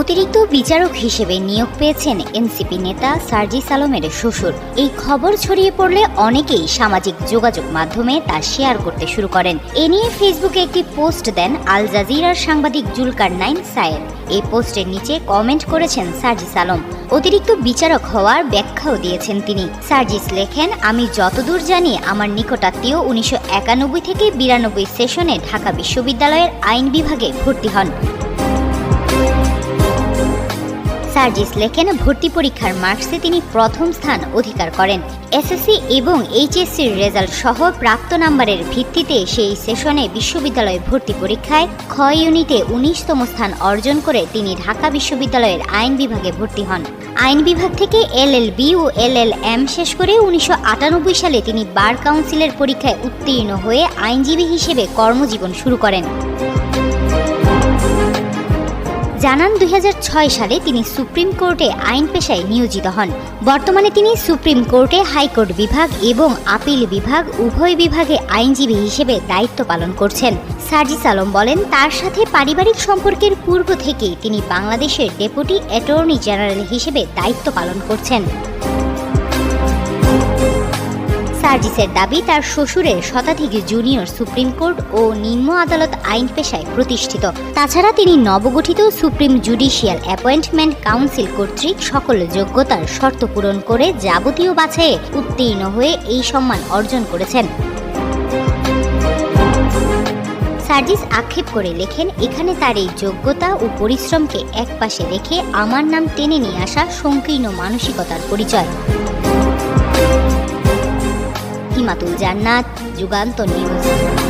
অতিরিক্ত বিচারক হিসেবে নিয়োগ পেয়েছেন এনসিপি নেতা সার্জিস আলমের শ্বশুর। এই খবর ছড়িয়ে পড়লে অনেকেই সামাজিক যোগাযোগ মাধ্যমে তা শেয়ার করতে শুরু করেন। এ নিয়ে ফেসবুকে একটি পোস্ট দেন আল জাজিরার সাংবাদিক জুলকার নাইন সায়েদ। এই পোস্টের নিচে কমেন্ট করেছেন সার্জিস আলম। অতিরিক্ত বিচারক হওয়ার ব্যাখ্যাও দিয়েছেন তিনি। সার্জিস লেখেন, আমি যতদূর জানি আমার নিকটাত্মীয় উনিশশো একানব্বই থেকে বিরানব্বই সেশনে ঢাকা বিশ্ববিদ্যালয়ের আইন বিভাগে ভর্তি হন। সার্জিস লেখেন ভর্তি পরীক্ষার মার্কসে তিনি প্রথম স্থান অধিকার করেন। এসএসসি এবং এইচএসসির রেজাল্ট সহ প্রাপ্ত নাম্বারের ভিত্তিতে সেই সেশনে বিশ্ববিদ্যালয়ে ভর্তি পরীক্ষায় খ ইউনিটে উনিশতম স্থান অর্জন করে তিনি ঢাকা বিশ্ববিদ্যালয়ের আইন বিভাগে ভর্তি হন। আইন বিভাগ থেকে এলএলবি ও এলএলএম শেষ করে উনিশশো আটানব্বই সালে তিনি বার কাউন্সিলের পরীক্ষায় উত্তীর্ণ হয়ে আইনজীবী হিসেবে কর্মজীবন শুরু করেন। জানান দুই হাজার ছয় সালে তিনি সুপ্রিম কোর্টে আইন পেশায় নিয়োজিত হন। বর্তমানে তিনি সুপ্রিম কোর্টে হাইকোর্ট বিভাগ এবং আপিল বিভাগ, উভয় বিভাগে আইনজীবী হিসেবে দায়িত্ব পালন করছেন। সার্জিস আলম বলেন, তার সাথে পারিবারিক সম্পর্কের পূর্ব থেকেই তিনি বাংলাদেশের ডেপুটি অ্যাটর্নি জেনারেল হিসেবে দায়িত্ব পালন করছেন। সার্জিসের দাবি, তার শ্বশুরের শতাধিক জুনিয়র সুপ্রিম কোর্ট ও নিম্ন আদালত আইন পেশায় প্রতিষ্ঠিত। তাছাড়া তিনি নবগঠিত সুপ্রিম জুডিশিয়াল অ্যাপয়েন্টমেন্ট কাউন্সিল কর্তৃক সকল যোগ্যতার শর্ত পূরণ করে যাবতীয় বাছাইয়ে উত্তীর্ণ হয়ে এই সম্মান অর্জন করেছেন। সার্জিস আক্ষেপ করে লেখেন, এখানে তার এই যোগ্যতা ও পরিশ্রমকে একপাশে রেখে আমার নাম টেনে নিয়ে আসা সংকীর্ণ মানসিকতার পরিচয়। হিমাতুল জান্নাত যুগান্ত নিউজ